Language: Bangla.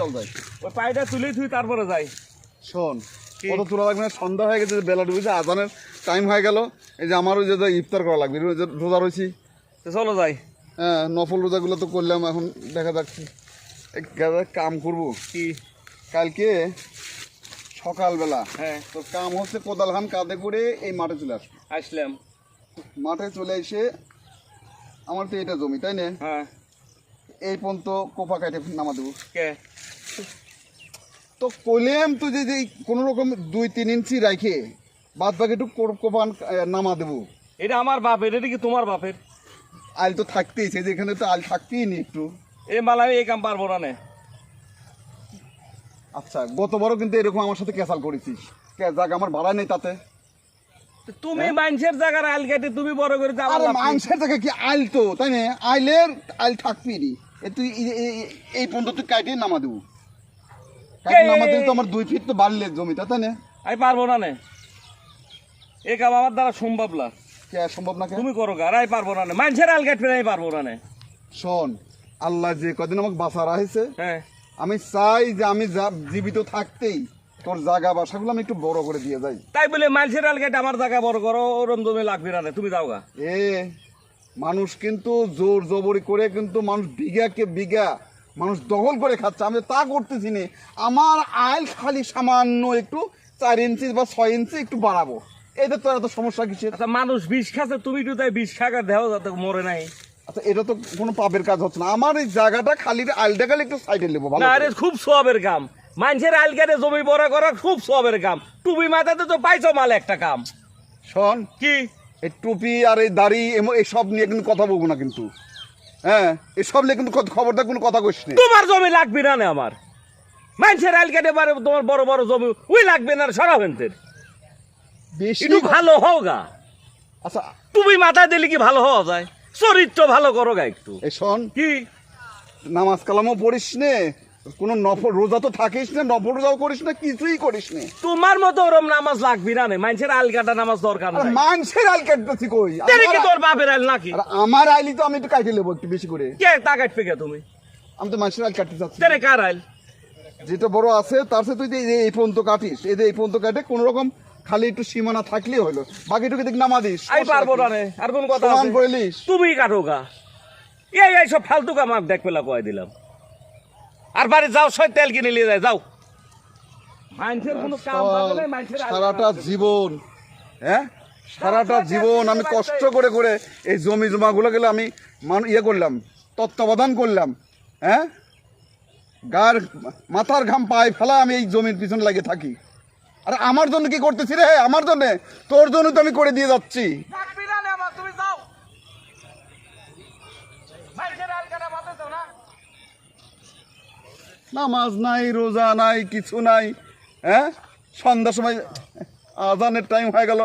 চল যাই। ওই পাইটা তুলে তুই তারপরে যাই। শোন কি? কত তোলা লাগবে না? সন্ধ্যা হয়ে গেছে বেলা ডুবেছে আজানের টাইম হয়ে গেল। এই যে আমারও যে ইফতার করা লাগবে রোজা রয়েছি। চলো যাই। হ্যাঁ নফল রোজাগুলো তো করলাম এখন দেখা যাচ্ছে কাম করব। কি? কালকে সকালবেলা হ্যাঁ। তো কাম হচ্ছে কোদাল খান কাঁধে করে এই মাঠে চলে আসবে। আসলাম। মাঠে চলে এসে আমার তো এটা জমি তাই না? হ্যাঁ। এই পর্যন্ত কোপা কাটে নামা দেবো। কে? তো কইলাম তো যে যে কোনো রকম দুই তিন ইঞ্চি রাখে বাদ বাকি একটু কোপ- কোপান নামা দেবো। এটা আমার বাপের এটা কি তোমার বাপের? আইল তো থাকতেই সে যেখানে তো আইল থাকতেই নি একটু। এ মালা আমি এই কাম পারব না আচ্ছা গতবারও কিন্তু এরকম আমার সাথে ক্যাসাল করেছিস। যাক আমার ভাড়া নেই তাতে। তুমি মানুষের জায়গার আল কেটে তুমি বড় করে মাংসের থেকে কি আইল তো তাই না? আইলের আইল থাকবি তুই এই- পর্যন্ত তুই কাটিয়ে নামা দেবো। কাটিয়ে নামা দিলে তো আমার দুই ফিট তো বাড়লে জমিটা তাই না? আমি পারব না নে। এই কাম আমার দ্বারা সম্ভব না। কে সম্ভব না তুমি করো গা আর পারব না নে। মানুষের আল কাটবে আমি পারব না নে। শোন আল্লাহ যে কদিন আমাকে বাঁচা রাখছে হ্যাঁ। আমি চাই যে আমি জীবিত থাকতেই তোর জায়গা বাসাগুলো আমি একটু বড় করে দিয়ে যাই। তাই বলে মানুষের আল কেটে আমার জায়গা বড় করো ওরম জমি লাগবে না নে। তুমি যাও গা। এ মানুষ কিন্তু জোর জবরি করে কিন্তু মানুষ বিঘাকে বিঘা মানুষ দখল করে খাচ্ছে। আমি তা করতেছি না। আমার আইল খালি সামান্য একটু চার ইঞ্চি বা ছয় ইঞ্চি একটু বাড়াবো। এটা তো এত সমস্যা কিসের? আচ্ছা মানুষ বিষ খাচ্ছে তুমি একটু তাই বিষ খাকা দেও যাতে মরে নাই। আচ্ছা এটা তো কোনো পাপের কাজ হচ্ছে না। আমার এই জায়গাটা খালি আইলটা খালি একটু সাইডে নেব ভালো আরে খুব সবের কাম। মানুষের আল কেটে জমি বড় করা খুব সবের কাম। টুপি মাথাতে তো পাইছো মাল একটা কাম। শোন কি? এই টুপি আর এই দাড়ি এম- এইসব নিয়ে কিন্তু কথা বলব না কিন্তু। হ্যাঁ এসব নিয়ে কিন্তু খ- খবরদার কোনো কথা কইস নি। তোমার জমি লাগবে না নে আমার? মানুষের আল কেটে পারে তোমার বড় বড় জমি ওই লাগবে না সরা ফেনতের বেশি একটু ভালো হও গা। আচ্ছা। তুমি মাথায় দিলে কি ভালো হওয়া যায়? চরিত্র ভালো করো গা একটু। এই শোন কি? নামাজ কালামও পড়িস নে কোনো নফল রোজা তো থাকিস না নফল রোজাও করিস না কিছুই করিস নে। তোমার মতো ওরম নামাজ লাগবে না মানুষের আলকাটা নামাজ দরকার নাই। মানুষের কই? তেরে কি তোর বাপের আল নাকি? আমার আইলি তো আমি একটু কাটে নেব একটু বেশি করে। কে তা কাটবে কে তুমি? আমি তো মানুষের আইল কাটতে চাচ্ছি তেরে কার আইল? যেটা বড় আছে তার সাথে তুই এই- পর্যন্ত কাটিস এই যে এই পর্যন্ত কাটে কোনো রকম খালি একটু সীমানা থাকলেই হলো। বাকিটুকু দিক নামা দিস আমি পারব না রে আর কোন কথা? তুমি কাটো গা। এই এই সব ফালতু কাম আমি দেখ পেলা কয় দিলাম। আর বাড়ি যাও সই তেল কিনে নিয়ে যায় যাও। মানুষের কোনো কাম থাকে না, মানুষের আল সারাটা জীবন হ্যাঁ? সারাটা জীবন আমি কষ্ট করে করে এই জমি জমাগুলো গেলে আমি মান ইয়ে করলাম তত্ত্বাবধান করলাম হ্যাঁ? গার মাথার ঘাম পায়ে ফেলা আমি এই জমির পিছনে লাগে থাকি। আর আমার জন্য কি করতেছি রে? আমার জন্য? তোর জন্য তো আমি করে দিয়ে যাচ্ছি থাকবি না রে আমার, তুমি যাও মানুষের আল কাটা বাতাসও না নামাজ নাই রোজা নাই কিছু নাই হ্যাঁ? সন্ধ্যার সময় আজানের টাইম হয়ে গেল।